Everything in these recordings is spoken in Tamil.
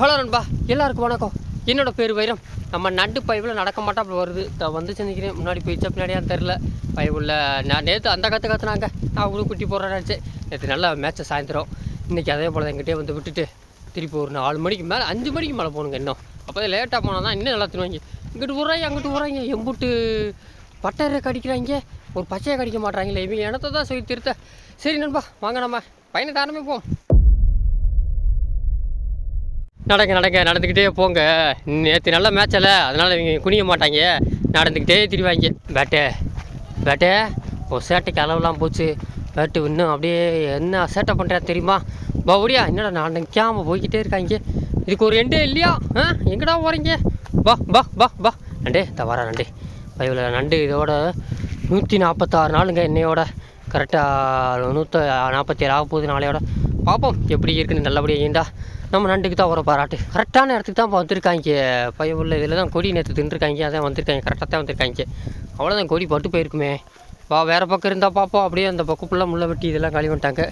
ஹலோ நண்பா எல்லாருக்கும் வணக்கம். என்னோட பேர் வைரம். நம்ம நண்டு பைப்பில் நடக்க மாட்டா அப்படி வருது. வந்து செஞ்சுக்கிறேன் முன்னாடி போயிடுச்சா பின்னாடியான்னு தெரில பைப்பில் நான் நேற்று அந்த கற்று கற்றுனாங்க நான் அவங்களும் குட்டி போடுறேன் நினச்சேன். நேற்று நல்லா மேட்ச்சை சாயந்தரம். இன்றைக்கி அதே போல் எங்கிட்டே வந்து விட்டுட்டு திருப்பி ஒரு நாலு மணிக்கு மேலே அஞ்சு மணிக்கு மேலே போகணுங்க இன்னும். அப்போ லேட்டாக போனால் தான் இன்னும் நல்லா தின்னுவாங்க. இங்கிட்டு விட்றாங்க அங்கிட்டு விட்றாங்க எம்புட்டு பட்டரை கடிக்கிறாங்க. ஒரு பச்சையை கடிக்க மாட்டாங்களே இவங்க இனத்தை தான் சொல்லி திருத்த. சரி நண்பா வாங்க நம்ம. பயணத்தை ஆரம்பிப்போம். நடங்க நடக்க நடந்துக்கிட்டே போங்க. நேற்று நல்ல மேட்சில் அதனால் இவங்க குனிய மாட்டாங்க. நடந்துக்கிட்டே திரிவாங்க. Birthday birthday. ஒரு சேட்டைக்கு அளவுலாம் போச்சு. பேட்டு இன்னும் அப்படியே என்ன சேட்டை பண்ணுறா தெரியுமா? பவுடியா என்னடா நான் போய்கிட்டே இருக்காங்க. இதுக்கு ஒரு எண்டே இல்லையா? ஆ? எங்கடா போகிறீங்க பா பா பா பா. நண்டே தவறா நண்டே. பைவில் நண்டு இதோட நூற்றி நாற்பத்தாறு நாளுங்க என்னையோட. கரெக்டாக நூற்ற நாற்பத்தி ஏழு ஆக போகுது நாளையோட. பார்ப்போம் எப்படி இருக்குன்னு நல்லபடியாக ஏண்டா நம்ம நண்டுக்கு தான் ஒரு பாராட்டு. கரெக்டான இடத்துக்கு தான் இப்போ வந்திருக்காங்க. பையன் உள்ள இதில் தான் கொடி நேற்று தின்றுருக்காங்க அதான் வந்திருக்காங்க. கரெக்டாக தான் வந்திருக்காங்க. அவ்வளோதான் கொடி பட்டு போயிருக்குமே. வா வேறு பக்கம் இருந்தால் பார்ப்போம் அப்படியே அந்த பக்கம் ஃபுல்லாக முள்ளை வெட்டி இதெல்லாம் காலி பண்ணிட்டாங்க.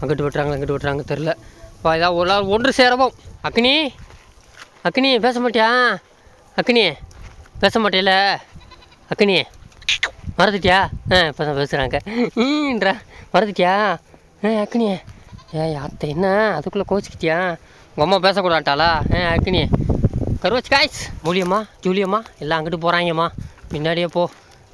அங்கிட்டு விட்டுறாங்க அங்கிட்டு விட்டுறாங்க தெரில வா ஏதாவது ஒரு நாள் ஒன்று சேரவும். அக்னி அக்னி பேச மாட்டியா? அக்னி பேச மாட்டேல அக்னி மறந்துட்டியா? ஆ இப்போ தான் பேசுகிறாங்க ஈன்றா மறந்துட்டியா? ஆ அக்னி. ஏ அத்தை என்ன? அதுக்குள்ளே கோச்சிக்கிட்டியா? உங்கள் அம்மா பேசக்கூடாட்டாளா ஆ அக்னி கருவாச்சு காய்ஸ் மூலியம்மா ஜூலியம்மா எல்லாம் அங்கிட்டு போகிறாங்கம்மா பின்னாடியே போ.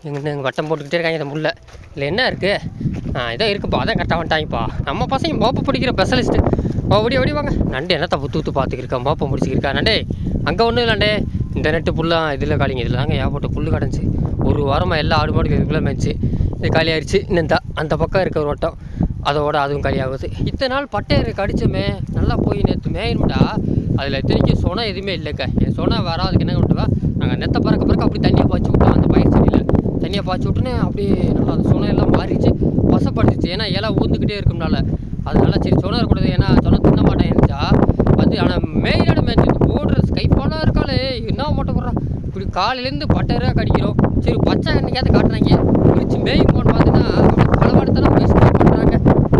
எங்கிட்ட எங்கள் வட்டம் போட்டுக்கிட்டே இருக்காங்க இந்த முல்லை. இல்லை என்ன இருக்குது ஆ இதோ இருக்குப்பா அதான் கரெக்டாக வந்துட்டாங்கப்பா. நம்ம பசங்க மோப்ப பிடிக்கிற ஸ்பெஷலிஸ்ட்டு ஓடி ஓடி வாங்க. நண்டு என்னத்த புத்து ஊத்து பார்த்துக்கிருக்கா? மோப்பம் முடிச்சுக்கிருக்கா? நண்டே அங்கே ஒன்றும் இல்லைண்டே. இந்த நெட்டு புல்லாக இதில் காலிங்க. இதில் தாங்க ஏகப்பட்ட புல் கடைஞ்சி ஒரு வாரமாக எல்லா ஆடு மாடுக்கு இதுக்குள்ளே மேய்ச்சி இது காலி ஆயிடுச்சு இன்னும் இந்த அந்த பக்கம் இருக்க ஒரு வட்டம். அதோட அதுவும் காலியாகுது. இத்தனை நாள் பட்டையரை கடிச்சோமே நல்லா போய் நேற்று மேயணும்டா. அதில் இத்தனைக்கும் சொனை எதுவுமே இல்லைக்கா. என் சொனை வராதுக்கு என்ன விட்டுவா நாங்கள் நெத்த பறக்க பறக்க அப்படி தண்ணியை பாய்ச்சி விட்டோம் அந்த பயிர் செடியில். தண்ணியை பாய்ச்சி விட்டுனே அப்படியே நல்லா அந்த சொனை எல்லாம் மாறிச்சு பசப்படுத்துச்சு ஏன்னா இலை ஊந்துக்கிட்டே இருக்கும்னால அதனால சரி சொனை இருக்கக்கூடாது ஏன்னா சொன்ன தின்ன மாட்டேன் இருந்துச்சா? வந்து ஆனால் மேயிலான மேட்ச் போடுற ஸ்கைப்பாலாம் இருக்காளே. என்ன மாட்டேன் போடுறா? இப்படி காலையிலேருந்து பட்டையராக கடிக்கிறோம் சரி பச்சை என்னைக்காவது காட்டுறாங்க. பிடிச்சி மேயும் போன்னு பார்த்தீங்கன்னா பலவாடத்தெல்லாம் பேசிட்டு ஸ்டார்ட் பண்ணுறாங்க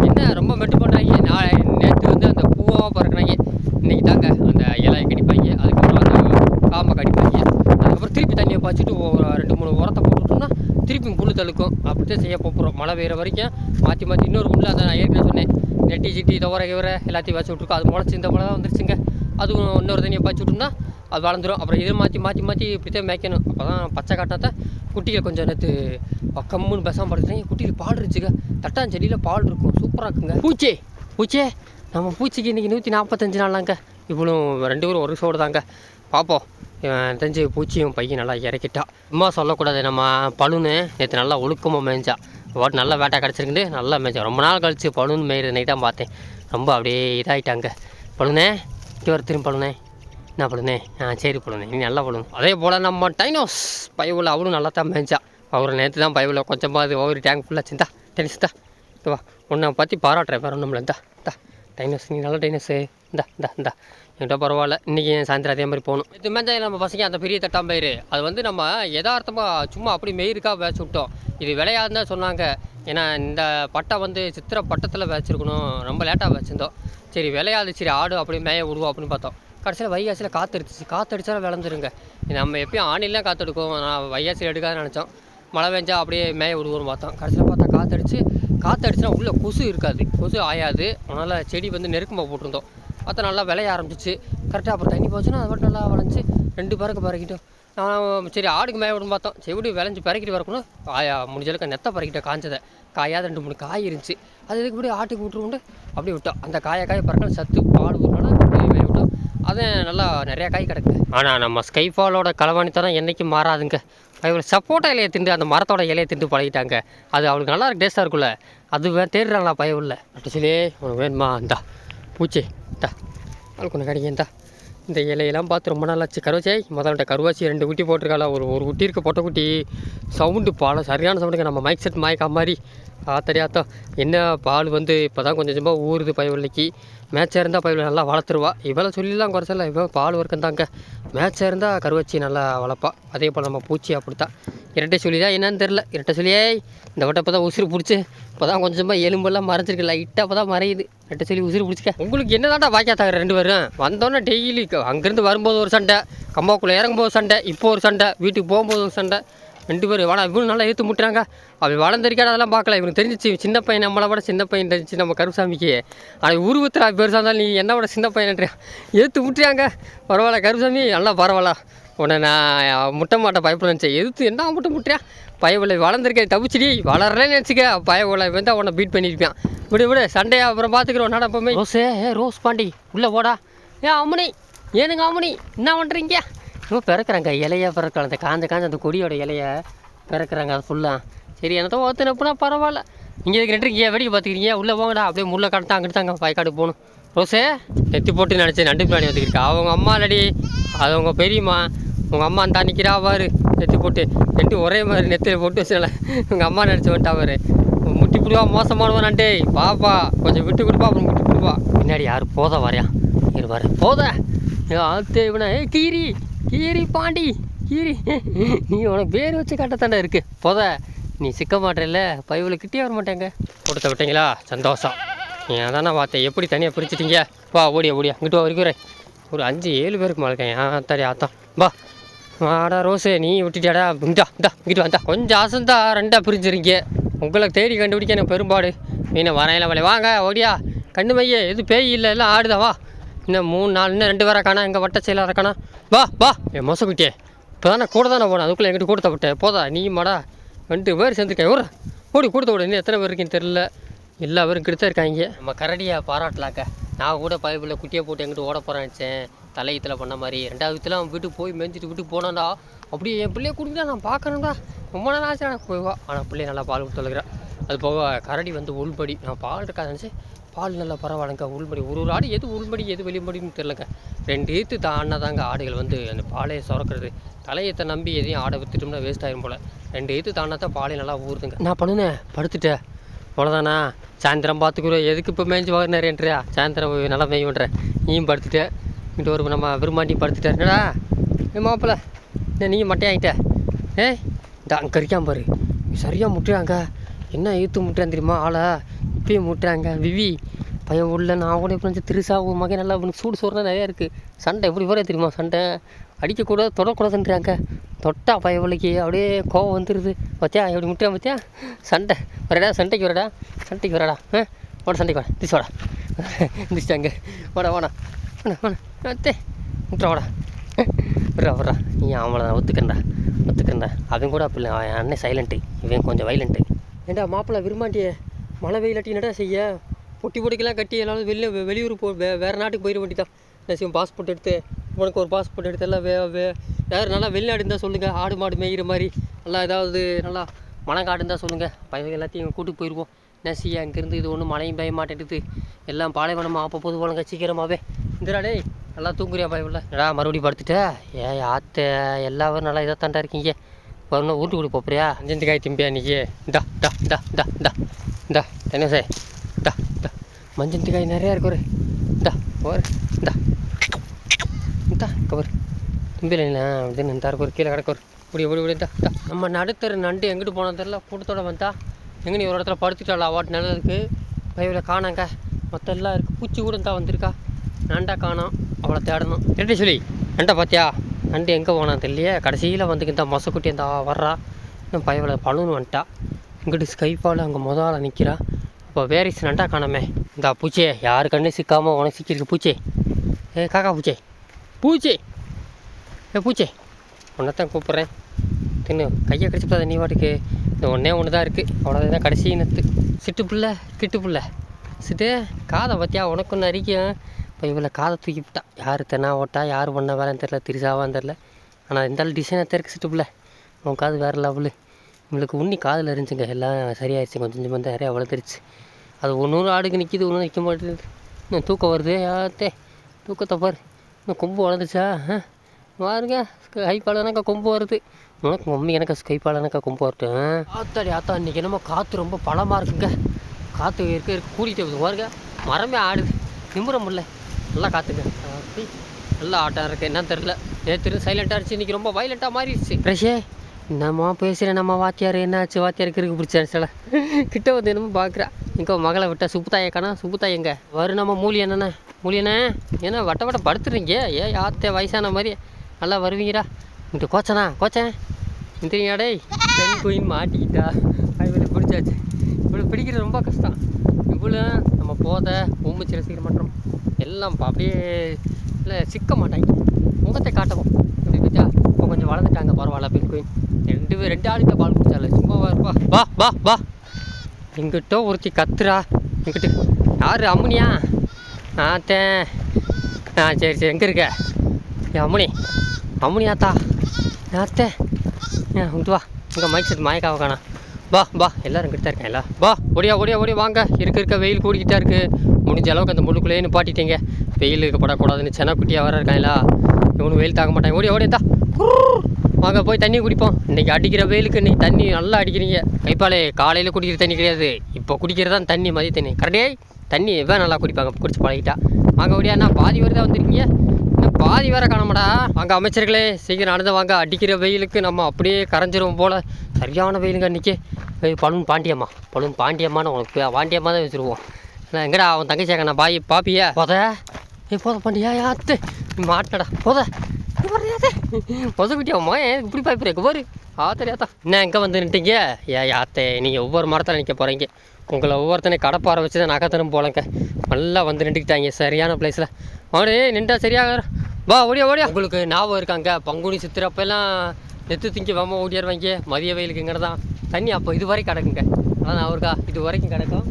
என்ன ரொம்ப மெட்டு பண்ணுறாங்க நாளை நேற்று வந்து அந்த பூவாக பறக்குறாங்க இன்னைக்கு தாங்க அந்த இலையை கடிப்பாங்க. அதுக்கப்புறம் அந்த காம்பை கடிப்பாங்க. அதுக்கப்புறம் திருப்பி தண்ணியை பாய்ச்சிட்டு ரெண்டு மூணு உரத்தை போட்டுட்டோம்னா திருப்பி புல் தழுக்கும். அப்படித்தான் செய்ய போகிறோம் மழை பெய்கிற வரைக்கும் மாற்றி மாற்றி இன்னொரு புல் அதை நான் ஏற்கனவே சொன்னேன். நெட்டி சிட்டி துவர கிவர எல்லாத்தையும் வச்சு விட்ருக்கோம் அது முளைச்சி இந்த மழை தான் வந்துருச்சுங்க. அதுவும் இன்னொரு தண்ணியை பாய்ச்சி விட்டோம்னா அது வளர்ந்துரும். அப்புறம் இதை மாற்றி மாற்றி மாற்றி இப்படித்தான் மேய்க்கணும். அப்போ தான் பச்சை காட்டினா குட்டிகள் கொஞ்சம் நேற்று கம்முன்னு பேசாமல் படுத்துட்டாங்க. குட்டியில் பால் இருந்துச்சுங்க. தட்டாஞ்செடியில் பால் இருக்கும். சூப்பராக இருக்குங்க. பூச்சி பூச்சே. நம்ம பூச்சிக்கு இன்றைக்கி நூற்றி நாற்பத்தஞ்சு நாளாங்க இவ்வளோ ரெண்டு பேரும் ஒரு சோடு தாங்க. பார்ப்போம் இவன் தெரிஞ்சு பூச்சியும் பையன் நல்லா இறக்கிட்டா. சும்மா சொல்லக்கூடாது. நம்ம பழுன்னு நேற்று நல்லா ஒழுக்கமாக மேய்ஞ்சா. வாட்டு நல்லா வேட்டை கிடச்சிருக்குண்டு நல்லா மேய்ச்சா ரொம்ப நாள் கழிச்சு பழுன்னு மேய்கிற நைட் தான் பார்த்தேன். ரொம்ப அப்படியே இதாகிட்டாங்க பழுனே இங்கே வர திரும்ப பழுனே என்ன பழுனே ஆ சரி பழுனே நீ நல்லா பழுனு அதே போல் நம்ம டைனோஸ் பயவில் அவளும் நல்லா தான் மேய்ச்சா அவர் நேற்று தான் பயவில் கொஞ்சமாக அது ஒவ்வொரு டேங்க் ஃபுல்லாக சிந்தா டென்னிஸ் தான். வா உன்னை பற்றி பாராட்டுறேன். வேறு ஒன்றும் இல்லை. இந்தா. டைனோஸ் நீ நல்ல டைனோஸு. இந்தா இந்தா இந்தா. என்கிட்ட பரவாயில்ல. இன்றைக்கி சாயந்தரம் அதே மாதிரி போகணும். இது தான் நம்ம பசங்க அந்த பெரிய தட்டாம் பயிர் அது வந்து நம்ம எதார்த்தமாக சும்மா அப்படி மெயிருக்காக வேச்சு விட்டோம். இது விளையாதுன்னு தான் சொன்னாங்க. ஏன்னா இந்த பட்டை வந்து சித்திரை பட்டத்தில் வேச்சிருக்கணும் ரொம்ப லேட்டாக வச்சுருந்தோம் சரி விளையாது. சரி ஆடு அப்படி மேய விடுவோம் அப்படின்னு பார்த்தோம். கடைசியில் வைகாசியில் காற்று காற்றடிச்சாலும் விளந்துருங்க விளைஞ்சிருங்க. நம்ம எப்பயும் ஆணிலாம் காற்றெடுக்கும் நான் வைகாசியில் எடுக்காதுன்னு நினச்சோம். மழை பெஞ்சா அப்படியே மேய விடுவோம்னு பார்த்தோம். கடைசியில் பார்த்தா காற்றடிச்சு காற்றடிச்சுனா உள்ளே கொசு இருக்காது. கொசு ஆயாது. அதனால் செடி வந்து நெருக்கமாக போட்டிருந்தோம். பார்த்தா நல்லா விளைய ஆரம்பிச்சிச்சு. கரெக்டாக அப்புறம் தண்ணி போச்சுன்னா அது மட்டும் நல்லா விளைஞ்சி ரெண்டு பேருக்கு பறக்கிட்டோம். நான் சரி ஆடுக்கு மேய விடும் பார்த்தோம். செவிடி விளைஞ்சி பறக்கிட்டு வரக்கணும் காயா முடிஞ்சளவுக்கு நெத்தை பறக்கிட்டேன் காஞ்சதை. காயாவது ரெண்டு மூணு காய் இருந்துச்சு. அது இதுக்கு இப்படி ஆட்டுக்கு விட்டுருவோண்டு அப்படியே விட்டோம். அந்த காயை காய பறக்கணும் சத்து பால் ஊறினாலும் அப்படியே மேய விட்டோம். அது நல்லா நிறையா காய் கிடக்கு. ஆனால் நம்ம ஸ்கைஃபாலோட களவாணித்தனம் என்றைக்கும் மாறாதுங்க. இவ்வளோ சப்போட்டா இலையை திண்டு அந்த மரத்தோட இலையை திண்டு பழகிட்டாங்க. அது அவளுக்கு நல்லா டேஸ்ட்டாக இருக்குல்ல அது தேடுறாங்களா பயவில்ல அட்டச்சிலே உனக்கு வேணுமா? இந்தா. பூச்சி. தா அவளுக்கு கிடைக்கும் இந்த இலையெல்லாம் பார்த்து ரொம்ப நாள் ஆச்சு. கருவாச்சி முதல்ல கருவாச்சி ரெண்டு குட்டி போட்டிருக்காளா. ஒரு ஒரு குட்டி இருக்க பொட்டை குட்டி சவுண்டு பாலம் சரியான சவுண்டுங்க. நம்ம மைக் செட் மாய்க்கா மாதிரி ஆத்தடியாத்தம் என்ன பால் வந்து இப்போ தான் கொஞ்சம் கொஞ்சமாக ஊறுது பயவள்ளிக்கு. மேட்சாக இருந்தால் பயவில் நல்லா வளர்த்துருவா. இவளை சொல்லிலாம் குறைச்சல இவன் பால் வர்க்கம் தாங்க மேட்சாக இருந்தால் கருவச்சி நல்லா வளர்ப்பா. அதே போல் நம்ம பூச்சி அப்படித்தான். இரட்டை சொல்லி தான் என்னன்னு தெரில இரட்டை சொல்லியே இந்த வட்டம் இப்போ தான் உசுறு பிடிச்சி இப்போ தான் கொஞ்சமாக எலும்பெல்லாம் மறைஞ்சிருக்கு. லைட்டாக இப்போ தான் மறையுது. இரட்டை சொல்லி உசுறு பிடிச்சிக்க. உங்களுக்கு என்னதான்டா வாக்கியா தாங்க ரெண்டு பேரும்? வந்தோன்னே டெய்லி அங்கேருந்து வரும்போது ஒரு சண்டை கம்மாக்குள்ளே இறங்கும்போது சண்டை இப்போ ஒரு சண்டை வீட்டுக்கு போகும்போது ஒரு சண்டை. ரெண்டு பேரும் வாடா இவனு நல்லா ஏற்று முட்டுறாங்க. அப்படி வளர்ந்துருக்காட அதெல்லாம் பார்க்கல. இவனுக்கு தெரிஞ்சிச்சு சின்ன பையன் நம்மளை விட சின்ன பையன் தெரிஞ்சிச்சு நம்ம கருசாமிக்கு ஆனால் உருவத்தில் பெருசாக இருந்தாலும் நீ என்ன விட சின்ன பையன்றியா ஏற்று முட்டுறாங்க. பரவாயில்ல கருசாமி நல்லா பரவாயில்ல. உன்னை நான் முட்டை மாட்டை பயப்பட நினச்சேன். எதுத்து என்ன முட்டை முட்டுறியா பயவில்லை வளர்ந்துருக்கேன் தப்பிச்சிடி வளரலன்னு நினச்சிக்க. பயவில்லை வந்து உன்னை பீட் பண்ணியிருப்பான். விடு விடு சண்டையா அப்புறம் பார்த்துக்கிறோம் நட ரோஸே ஏ ரோஸ் பாண்டி உள்ளே போடா. ஏ அம்முனி ஏனுங்க அம்முனி என்ன பண்ணுறீங்க இன்னும் பிறக்கிறாங்க இலையாக பிறக்கலாம் அந்த காஞ்ச காஞ்ச அந்த கொடியோட இலையை பிறக்கிறாங்க அது ஃபுல்லாக சரி என்னத்தோ ஒத்துனப்புனா பரவாயில்ல. இங்கே இதுக்கு ஏன் வேடிக்கை பார்த்துக்கிறீங்க. உள்ளே போங்கடா. அப்படியே முள்ள கடத்தான் அங்கிட்டு தாங்க வயக்காடு போகணும். ரோஸே நெத்தி போட்டு நினச்சி நண்டு பின்னாடி வந்துக்கிட்டு அவங்க அம்மா இல்லடி. அது அவங்க பெரியம்மா. உங்கள் அம்மா அந்த நிற்கிறா பாரு. நெத்தி போட்டு. நெட்டு ஒரே மாதிரி நெத்தியில் போட்டு வச்சுல உங்கள் அம்மா நினச்சி வந்துட்டா பாரு. முட்டி பிடிவா மோசமானவன் நண்டே. பாப்பா கொஞ்சம் விட்டு கொடுப்பா அப்புறம் முட்டி பிடிப்பா பின்னாடி யார்? போத வரையா. இரு வர போத. ஆத்தே இவனா ஏ கீரி. கீரி பாண்டி கீரி. நீ உனக்கு பேர் வச்சு கட்டத்தாண்டா இருக்கு. போத நீ சிக்க மாட்டேல பைவில் கிட்டே வர மாட்டேங்க கொடுத்த விட்டீங்களா? சந்தோஷம். நீ அதானே பார்த்தேன் எப்படி தனியாக பிரிச்சிட்டீங்க? வா ஓடியா ஓடியா. இங்கிட்டு வா வரைக்கும் ஒரு அஞ்சு ஏழு பேருக்கு மழக்கேன் ஆத்தாடி ஆத்தான் வா. வாடா ரோஸு. நீ விட்டுட்டியாடா? இந்தா இந்தா இங்கிட்டு வந்தா. கொஞ்சம் அசந்தா ரெண்டா பிரிஞ்சிருங்க. உங்களை தேடி கண்டுபிடிக்க எனக்கு பெரும்பாடு. மீனை வரையில வலை வாங்க ஓடியா. கண்ணு மையே எது பேய் இல்லை எல்லாம் ஆடுதா? வா. இன்னும் மூணு நாலு இன்னும் ரெண்டு பேரை காணா எங்கள் வட்ட செயலாக இருக்கானா வா வா. என் மொசக்குட்டியே இப்போ தானே கூட தானே போனேன் அதுக்குள்ளே எங்கிட்ட கொடுத்த விட்டேன் போதா நீ மாடா ரெண்டு பேர் சேர்ந்துருக்கேன் ஒரு ஓடி கொடுத்த விட இன்னும் எத்தனை பேர் இருக்குன்னு தெரில எல்லா பேரும் கிட்ட இருக்காங்க. நம்ம கரடியை பாராட்டலாக்க. நான் கூட பைப்பில் குட்டியை போட்டு எங்கிட்ட ஓட போகிறேன் தலையத்தில் பண்ண மாதிரி. ரெண்டாவது வித்துல அவன் வீட்டுக்கு போய் மேய்ஞ்சிட்டு வீட்டுக்கு போனான்டா. அப்படியே என் பிள்ளைய குடிக்கிறா நான் பார்க்கணும்டா ரொம்ப நாள் ஆச்சு எனக்கு போய்வா ஆனால் பிள்ளைய நல்லா பால் கொடுத்து தொலைக்கிறேன் அது போக கரடி வந்து உள்படி நான் பால் இருக்காது நினச்சி பால் நல்லா பரவாயில்லங்க. உள்மடி ஒரு ஒரு ஆடு எது உள்மடி எது வெளிமடின்னு தெரிலங்க ரெண்டு ஈத்து தாண்டா தாங்க ஆடுகள் வந்து அந்த பாலையை சுரக்கிறது. தலையத்தை நம்பி எதையும் ஆடை விற்றுட்டோம்னா வேஸ்ட் ஆகிரும் போல். ரெண்டு ஈத்து தாண்டா தான் பாலை நல்லா ஊறுதுங்க. நான் பண்ணுனேன் படுத்துட்டேன். அவ்வளோதானா சாயந்தரம் பார்த்துக்குறோம். எதுக்கு இப்போ மேய்ஞ்சி வாங்கினாரேன்றியா சாயந்தரம் நல்லா மேய் பண்ணுறேன் நீயும் படுத்துட்டேன் இங்கிட்ட ஒரு நம்ம விரும்பாண்டி படுத்துட்டேன். என்னடா? ஏ மாப்பிள்ள. என்ன நீயும் மட்டையாகிட்ட ஏ இந்த அங்கே இருக்கான் பாரு. சரியாக முட்டுறாங்க. என்ன ஈத்து முட்டுறான் தெரியுமா? ஆளை. இப்பயும் மூட்டுறாங்க. விவி பையன் உள்ள நான் கூட எப்படி நினச்சி திருசா உன் மகன் நல்லா இவனுக்கு சூடு சோறுலாம் நிறையா இருக்குது சண்டை எப்படி போகிறே தெரியுமா? சண்டை. அடிக்கக்கூடாது தொடக்கூடாதுன்றாங்க. தொட்டா பையன் பிள்ளைக்கு அப்படியே கோவம் வந்துடுது பார்த்தியா எப்படி முட்டுறான் பார்த்தியா சண்டை. வரடா சண்டைக்கு வரடா. சண்டைக்கு வரடா. ஆ? ஓட சண்டைக்கு வாடா. திஸ் வாடா. எந்திரிச்சிட்டாங்க வாடா வாடா. வாடா வாடா. அத்தே முட்டுறா வாடா. விட்றா விட்றா நீ அவளை நான் ஒத்துக்கிறேன்டா. ஒத்துக்கிறேன்டா. அவன் கூட அப்படி இல்லை. அண்ணன் சைலண்ட்டு இவன் கொஞ்சம் வைலண்ட்டு ஏண்டா மாப்பிள்ளை விரும்பாண்டியே மழை வெயிலாட்டி என்னடா செய்ய? பொட்டி பொட்டிக்கெல்லாம் கட்டி எல்லாரும் வெளில வெளியூர் போ வே வேறு நாட்டுக்கு போயிட வேண்டியதான் என்ன செய்வோம்? பாஸ்போர்ட் எடுத்து உனக்கு ஒரு பாஸ்போர்ட் எடுத்து எல்லாம் வே வே யார் நல்லா வெளிநாடு இருந்தால் சொல்லுங்கள் ஆடு மாடு மேய்கிற மாதிரி. நல்லா ஏதாவது நல்லா மனக்காடு இருந்தால் சொல்லுங்கள் பையன் எல்லாத்தையும் கூட்டு போயிடுவோம் என்ன செய்ய? அங்கேருந்து இது ஒன்றும் மழையும் பெய்ய மாட்டேங்குது. எல்லாம் பாலைவனமாக அப்போ போது போலங்க சீக்கிரமாகவே இந்திராடே நல்லா தூங்குறியா பயமில்ல என்னடா மறுபடியும் படுத்துட்ட? ஏ ஆத்த எல்லாரும் நல்லா இதாக தாண்டா இருக்கீங்க. வரணும் ஊட்டு கூட போறியா அஞ்சஞ்சு காய் திம்பியா இன்னைக்கு? டா டா டா டா டா. டா என்ன சார்? டா டா. மஞ்சள் காய் நிறையா இருக்கு ஒரு. இந்தா ஒரு டா. டா கவர் தும்பியில் என்ன? இது இந்த ஒரு. கீழே கிடக்கு ஒரு. இப்படி இப்படி இப்படி டா நம்ம நடுத்தர நண்டு எங்கிட்டு போனது தெரியல. கூட்டத்தோட வந்தா எங்கே நீ ஒரு இடத்துல படுத்துட்டாளா? அவாட் நல்லதுக்கு பைவில் காணாங்க. மொத்தம் எல்லாம் இருக்குது பூச்சி கூட தான் வந்திருக்கா. நண்டா காணோம். அவளை தேடணும். ரெண்டு சொல்லி. நண்டா பார்த்தியா நண்டு எங்கே போனான் தெரியலையே. கடைசியில் வந்து இந்த மொசக்குட்டி இந்த வர்றா இன்னும் பயவில் பழுன்னு வந்துட்டா. இங்கிட்டு ஸ்கைப்பால் அங்கே முதல்ல நிற்கிறா இப்போ வேரிஸ் நண்டா காணாமே. இந்த பூச்சே யாரு கண்ணு சிக்காமல் உனக்கு சிக்கிருக்கு பூச்சே. ஏ காக்கா பூச்சே. பூச்சே. ஏ பூச்சே. உன்னைத்தான் கூப்பிட்றேன். தின்னு கையை கடிச்சுப்படாத நீ வாட்டுக்கு இந்த ஒன்றே ஒன்று தான் இருக்குது அவ்வளோதான் கடைசி இனத்து. சிட்டு புள்ள கிட்டு புள்ள. சிட்டு காதை பார்த்தியா? ஒன்று நரிக்கும் இப்போ இவ்வளோ காதை தூக்கி விட்டா யார் தென்னா ஓட்டா யார் பண்ண வேலைன்னு தெரில திரிசாவான்னு தெரில ஆனால் இருந்தாலும் டிசைனாக இருக்கு உன் காது வேறு லெவலு இவளுக்கு உண்ணி காதில் இருந்துச்சுங்க எல்லாம் சரியாயிருச்சு. கொஞ்சம் கொஞ்சம் வந்து நிறையா வளர்த்துருச்சு அது ஒன்று ஆடுக்கு நிற்கிது ஒன்றும் நிற்க மாட்டேங்குது. இன்னும் தூக்கம் வருது யாத்தே. தூக்கத்தை பாரு. இன்னும் கொம்பு வளர்ந்துச்சா ஆ? பாருங்க கைப்பாளனாக்கா கொம்பு வருது. உனக்கு மம்மி எனக்கு கைப்பாளனாக்கா கொம்பு வரட்டும். ஆத்தாடி ஆத்தா இன்றைக்கி என்னமோ காற்று ரொம்ப பழமாக இருக்குங்க. காற்று இருக்க இருக்க கூட்டிகிட்டு போகுது. பாருங்க. மரமே ஆடுது. நிமிர முடியல. நல்லா காத்துங்க அப்படி நல்லா ஆட்டம் இருக்கு. என்னன்னு தெரில நேற்று சைலண்டாக இருந்துச்சு. இன்னைக்கு ரொம்ப வைலண்ட்டாக மாறிடுச்சு. ரஷே என்னம்மா பேசுகிறேன் நம்ம வாத்தியார் என்னாச்சு? வாத்தியாருக்கு இருக்கு பிடிச்சா சில கிட்ட வந்து என்னமோ பார்க்குறா எங்கே மகளை விட்டா சுப்புத்தாயை காணா? சுப்புத்தாய் எங்க? வரும் நம்ம மூலி என்னண்ணே மூலி என்ன ஏன்னா வட்ட வட்ட படுத்துறீங்க? ஏ யாத்தே வயசான மாதிரி நல்லா வருவீங்கடா. இங்கே கோச்சனா கோச்சேன் இந்த டேய் பெண் குயின் மாட்டிக்கிட்டா. அது பிடிச்சாச்சு. இவ்வளோ பிடிக்கிறது ரொம்ப கஷ்டம். இவ்வளோ நம்ம போத பூமிச்சி ரசிகர் மாட்டோம் எல்லாம் அப்படியே இல்லை சிக்க மாட்டாங்க. முகத்தை காட்டவும். அப்படி பார்த்தா இப்போ கொஞ்சம் வளர்ந்துட்டாங்க பரவாயில்ல பில்குயின் ரெண்டு பேர் ரெண்டு ஆளுக்கு பால் குடிச்சால சும்மா வா வா வா வா எங்கிட்ட ஒருத்தி கத்துறா. எங்கிட்ட யார் அம்முனியா? ஆத்தேன் ஆ சரி சரி எங்கே இருக்க? ஏ அம்முனி. அம்முனியாத்தா ஆத்தே. ஆ இங்கிட்டு வா. இங்கே மைக் செட் மயக்காவ காணா. வா வா. எல்லாரும் கிட்ட இருக்கேன் எல்லாம் வா ஓடியா ஓடியா ஓடியா வாங்க. இருக்க இருக்க வெயில் கூடிக்கிட்டே இருக்கு. முடிஞ்ச அளவுக்கு அந்த முள்ளுக்குள்ளேயே நிப்பாட்டிட்டீங்க. வெயிலுக்கு படக்கூடாதுன்னு சென்னக்குட்டியாக வர இருக்காங்களா இவனு வெயில் தாங்க மாட்டாங்க ஓடி ஓடியா தா வாங்க போய் தண்ணி குடிப்போம். இன்னைக்கு அடிக்கிற வெயிலுக்கு இன்னைக்கு தண்ணி நல்லா அடிக்கிறீங்க. கைப்பாலே காலையில் குடிக்கிற தண்ணி கிடையாது. இப்போ குடிக்கிறது தான் தண்ணி மதிய தண்ணி. கரெக்டே தண்ணி எவ்வளோ நல்லா குடிப்பாங்க. குடிச்சு பழகிட்டா. வாங்க ஓடியா. என்ன பாதி தான் வந்திருக்கீங்க. இன்னும் பாதி வேற காணமாடா. வாங்க அமைச்சர்களே. சீக்கிரம் நடந்து வாங்க. அடிக்கிற வெயிலுக்கு நம்ம அப்படியே கரைஞ்சிரும் போல். சரியான வெயிலுங்க அன்றைக்கி பலூன் பாண்டியம்மா. பலூன் பாண்டியம்மான்னு உனக்கு பாண்டியம்மா தான் வச்சுருவோம். நான் எங்கடா அவன் தங்கச்சி நான் பாய் பாப்பியா? போத. ஏ போத பாண்டியா யாத்து மாட்டடா. போத. பொசக்குட்டியாம்மா ஏன் இப்படி பாய்ப்பிருக்கு பாரு. ஆத்தரியாத்தா என்ன எங்கே வந்து நின்ட்டீங்க ஏ யாத்தே நீங்கள் ஒவ்வொரு மரத்தில் நிற்க போகிறீங்க உங்களை ஒவ்வொருத்தனையும் கடப்பாறை வச்சு தான் நகத்தனும் போலங்க. நல்லா வந்து நின்றுக்கிட்டாங்க சரியான பிளேஸில் அவனே நின்றா சரியாக வா ஓடியா ஓடியா. உங்களுக்கு ஞாபகம் இருக்காங்க பங்குனி சித்திரப்பெல்லாம் நெத்து திங்கி வாம ஓடியாருவாங்க. மதிய வெயிலுக்கு தண்ணி அப்போ இது வரைக்கும் கிடக்குங்க. அதான் அவருக்கா இது வரைக்கும் கிடக்கும்.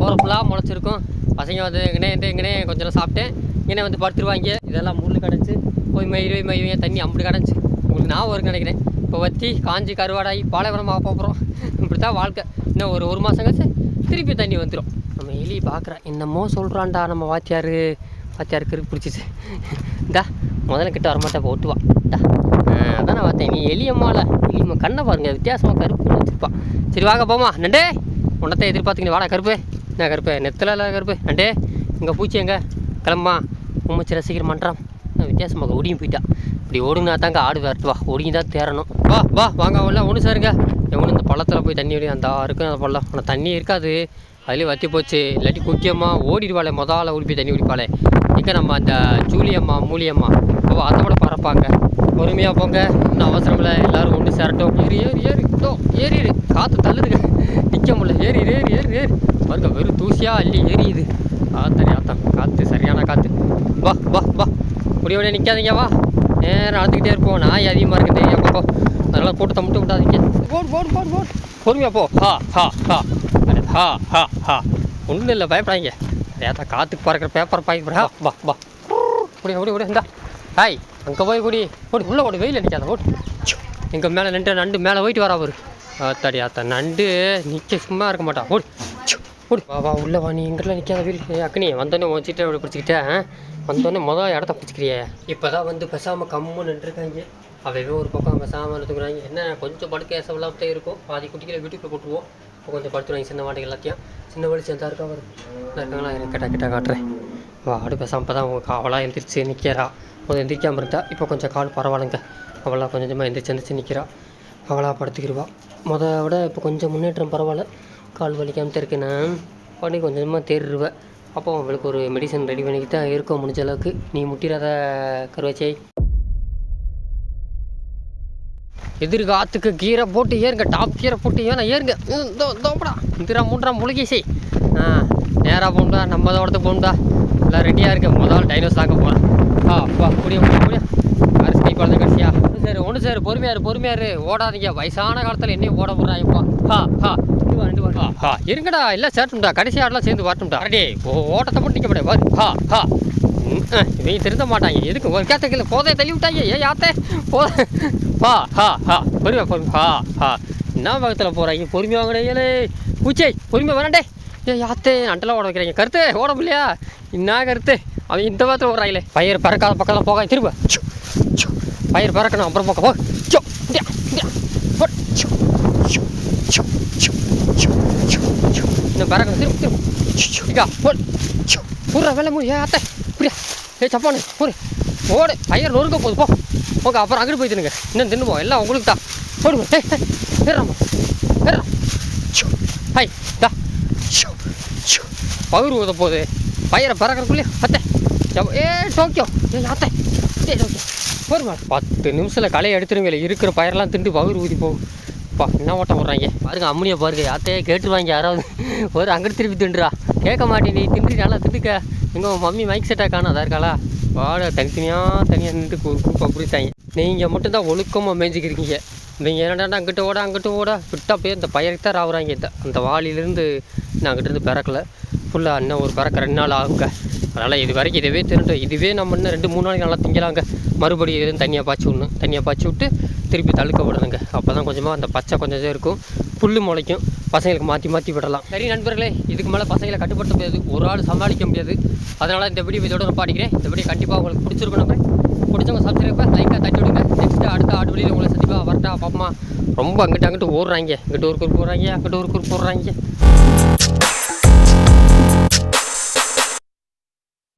போகிற ஃபுல்லாக முளைச்சிருக்கும். பசங்க வந்து எங்கனே எங்கனே கொஞ்சம் நேரம் சாப்பிட்டேன் இங்கே வந்து படுத்துருவாங்க. இதெல்லாம் முள் கிடச்சி போய் மயிறு மயிர் தண்ணி அப்படி கிடச்சி. உங்களுக்கு நான் ஒரு நினைக்கிறேன். இப்போ வத்தி காஞ்சி கருவாடாகி பாலைவனமாக போகிறோம் இப்படி தான் வாழ்க்கை. இன்னும் ஒரு ஒரு மாதம் கழிச்சு திருப்பி தண்ணி வந்துடும் நம்ம எலி பார்க்குறேன் என்னமோ சொல்கிறான்டா நம்ம வாத்தியார். வாத்தியாருக்கு இருக்கு பிடிச்சிச்சு. இந்தா முதல்ல கிட்ட வரமாட்டா இப்போ ஓட்டுவா அதான் நான் பார்த்தேன். நீ எலியம்மால எலியம்மா கண்ணை பாருங்க. வித்தியாசமாக கருப்பு வச்சுருப்பான் சரி வாங்க போமா நண்டே உன்னத்தை எதிர்பார்த்துக்கிட்டு வாடா கருப்பு. நான் கருப்பு நெத்தில் இல்லை கருப்பு இங்கே பூச்சி எங்கே? கிளம்பா உம்மச்சி ரசிகர் மன்றம் நான் வித்தியாசமாக ஒடியும் போயிட்டான் இப்படி ஓடுனா தாங்க ஆடு வரட்டு வா ஒடிங்கி தான் தேரணும் வா வா வாங்க உள்ள ஒன்று சாருங்க. எவனும் இந்த பள்ளத்தில் போய் தண்ணி ஓடி அந்த இருக்கும் அந்த பள்ளம். ஆனால் தண்ணி இருக்காது. அதுலேயும் வத்தி போச்சு. இல்லாட்டி குட்டியம்மா ஓடிடுவாளே முதல்ல ஓடி போய் தண்ணி குடிப்பாளே. இங்கே நம்ம அந்த ஜூலியம்மா மூலியம்மா அப்போ அதை கூட பறப்பாங்க. பொறுமையாக போங்க. இன்னும் அவசரம் இல்லை. எல்லாரும் ஒன்று சேரட்டும். ஏறி ஏறி ஏறி. ஏறிடு காற்று தள்ளுதுங்க. நிற்க முடியல ஏறி ஏறி ஏறி ஏறி. பாருங்க வெறும் தூசியாக அள்ளி ஏறியுது. ஆத்தடி ஆத்தம். காற்று சரியான காற்று வா வா வா. முடிய முடிய நிற்காதீங்க வா. நேரம் நடந்துக்கிட்டே இருப்போம். நாய் அதிகமாக இருக்குது. அப்பப்போ அதனால் கூட்டத்தை மட்டும் விட்டாதீங்க போடு போடு போடு போடு பொறுமையாக போ. ஹா ஹா ஹா. ஹா ஹா ஹா. ஒன்றும் இல்லை பயப்படாதீங்க. ஏதா காற்றுக்கு பறக்கிற பேப்பர் பாய் வா வா. ஓடி ஓடி ஓடி இந்தா. ஹாய். அங்கே போய் கூடி. ஓடி உள்ளே ஓடி. வெயில் நிற்காத ஓடி. எங்கள் மேலே நின்று நண்டு மேலே போயிட்டு வரா அவரு. ஆத்தாடி ஆத்தா நண்டு நிற்க சும்மா இருக்க மாட்டான் ஓடி ஓடி. வா வா உள்ள வா நீ எங்கெல்லாம் நிற்காத வீடு. அக்கனி வந்தோடனே வச்சுட்டு அப்படி பிடிச்சிக்கிட்டேன் வந்தோடனே மொதல் இடத்த பிடிச்சிக்கிறியே? இப்போ தான் வந்து பேசாமல் கம்மு நின்றுருக்காங்க. அவையவே ஒரு பக்கம் பேசாமல் எடுத்துக்கிறாங்க என்ன கொஞ்சம் படுக்க ஏசவெல்லாம் தான் இருக்கும். பாதி குட்டிகளை வீட்டுக்குள்ளே போட்டுருவோம் இப்போ கொஞ்சம் படுத்துருவாங்க சின்ன மாட்டுக்கு எல்லாத்தையும். சின்ன வழி சேர்ந்தா இருக்கா வரும் இருக்காங்களா? எனக்கு கிட்ட கிட்ட காட்டுறேன். வா அப்படி பேசாமல் இப்போ தான் உங்கள் காவலாக எழுந்திரிச்சு நிற்கிறா கொஞ்சம் எந்திரிக்காமல் இருந்தா இப்போ கொஞ்சம் கால் பரவாயில்லைங்க. அவளாக கொஞ்சமாக எந்திரிச்சு எந்திரிச்சு நிற்கிறா அவளாக படுத்துக்கிடுவா முத விட இப்போ கொஞ்சம் முன்னேற்றம் பரவாயில்ல கால் வலிக்காமல் தெருக்கினேன் பண்ணி கொஞ்சமாக தேர்ருவேன் அப்போ அவளுக்கு ஒரு மெடிசன் ரெடி பண்ணிக்கிட்டு தான் இருக்கோம் முடிஞ்ச அளவுக்கு. நீ முட்டிடாத கருவாச்சை. எதிர்காத்துக்கு கீரை போட்டு ஏறுங்க டாப் கீரை போட்டு ஏன்னா ஏறுங்க. தோப்படா இந்திரா மூன்றா முழுகிசை. ஆ நேராக போண்டா நம்ம தோட்டத்துக்கு போண்டா. எல்லாம் ரெடியாக இருக்கு. முதல் டைனோஸ் தாக்க போகிறேன் ஆ அப்பா முடிய முடியும் முடிய யார் ஸ்கை கடைசியா சரி ஒன்று சரி பொறுமையாரு பொறுமையாரு. ஓடாதீங்க. வயசான காலத்தில் என்னையும் ஓட விட்றாங்கப்பா ஹா ஹா. ஹா, இருங்கடா எல்லாம் சேரட்டும்டா. கடைசி ஆடெல்லாம் சேர்ந்து வரட்டும்டா. அடே ஓட்டத்தை மட்டும் நிற்க முடியாது ஹா ஹா. இவங்க திருந்த மாட்டாங்க. எதுக்கு? ஒரு கேத்த கீழே போதை தள்ளி விட்டாங்க. ஏன் யாத்தே? போ. ஹா ஹா ஹா. பொறுமையா பொறுமை. ஹா ஹா. என்ன பக்கத்தில் போகிறாங்க பொறுமையாக வாங்கினே பூச்சை பொறுமையாக வேணாண்டே ஏ யாத்தே. நண்டெல்லாம் ஓட வைக்கிறாங்க. கருத்து? ஓட முடியலையா? என்ன கருத்து? அவன் இந்த பக்கத்தில் ஓடுறாங்களே. பயிர் பறக்காத பக்கத்தில் போக திரும்ப. பயிர் பறக்கணும். அப்புறம் பக்கம் போ. சோ இன்னும் பறக்கணும். திரும்ப திரும்ப. சோ இக்கா போ. சோ பூரா வேலை முடிய அத்தை. புரியா? ஏ சப்பானு போடு ஓடு. பயிர் நொறுக்க போகுது போ. ஓகே அப்புறம் அங்கிட்டு போய் தின்னுங்க. இன்னும் தின்னுவோம் எல்லாம் உங்களுக்கு தான். போடுங்க ஏ ஏறாமா ஏறா ஹாய் தா பயிர் ஊத போகுது. பயிரை பறக்கிறக்குள்ளே அத்தை. ஏ டோக்கியோ. ஏ அத்தை. ஏ போருமா பத்து நிமிஷத்தில் களையை எடுத்துருங்க இருக்கிற பயிரெல்லாம் திண்டு பகுர் ஊதி போகும். பா என்ன ஓட்டம் போடுறாங்க? பாருங்க அம்மனியை பாருங்க. யார்த்தையே கேட்டுருவாங்க யாராவது? ஒரு அங்கிட்டு திருப்பி திண்டுறா கேட்க மாட்டேன் நீ திண்டு நல்லா திண்டுக்க எங்கள் உன் மம்மி மைக் செட்டாக காணும். அதா இருக்காளா? வாட தனித்தனியாக தனியாக நின்று குரூப்பாக பிடிச்சாங்க நீங்கள் மட்டும்தான் ஒழுக்கமாக மேய்ஞ்சிக்கிறீங்க நீங்கள் என்னடா அங்கிட்ட ஓட அங்கிட்ட ஓட? விட்டா போய் இந்த பயிருக்கு தான் ஆகுறாங்க இந்த அந்த வாளியிலேருந்து நான் அங்கிட்டேருந்து பிறக்கலை. பிறக்கல ஃபுல்லாக இன்னும் ஒரு பிறக்க ரெண்டு நாள் ஆகுங்க. அதனால் இது வரைக்கும் இதுவே திருட்டு. இதுவே நம்ம இன்னும் ரெண்டு மூணு நாளைக்கு நல்லா திங்கலாங்க. மறுபடியும் எதுவும் தனியாக பாய்ச்சி விடணும். தனியாக பாய்ச்சி விட்டு திருப்பி தழுக்க விடணுங்க. அப்போ தான் கொஞ்சமாக அந்த பச்சை கொஞ்சம் இருக்கும். புல் முளைக்கும். பசங்களுக்கு மாற்றி மாற்றி விடலாம். சரி நண்பர்களே இதுக்கு மேலே பசங்களை கட்டுப்படுத்த முடியாது. ஒரு ஆள் சமாளிக்க முடியாது. அதனால் இந்த வீடியோ இதோட நான் பாடிக்கிறேன். இந்த வீடியோ கண்டிப்பாக உங்களுக்கு பிடிச்சிருக்கும் நம்புறேன் பிடிச்சவங்க சப்ஸ்கிரைப் லைக்காக தட்டி விடுங்க. நெக்ஸ்ட்டு அடுத்த ஆடு வழியில் உங்களை சந்திப்பாக வரட்டா பாப்பமா. ரொம்ப அங்கிட்ட அங்கிட்டு ஓடுறாங்க. இங்கிட்ட ஒரு குறிப்பு போடுறாங்க அங்கிட்ட ஒரு குறிப்பு போடுறாங்க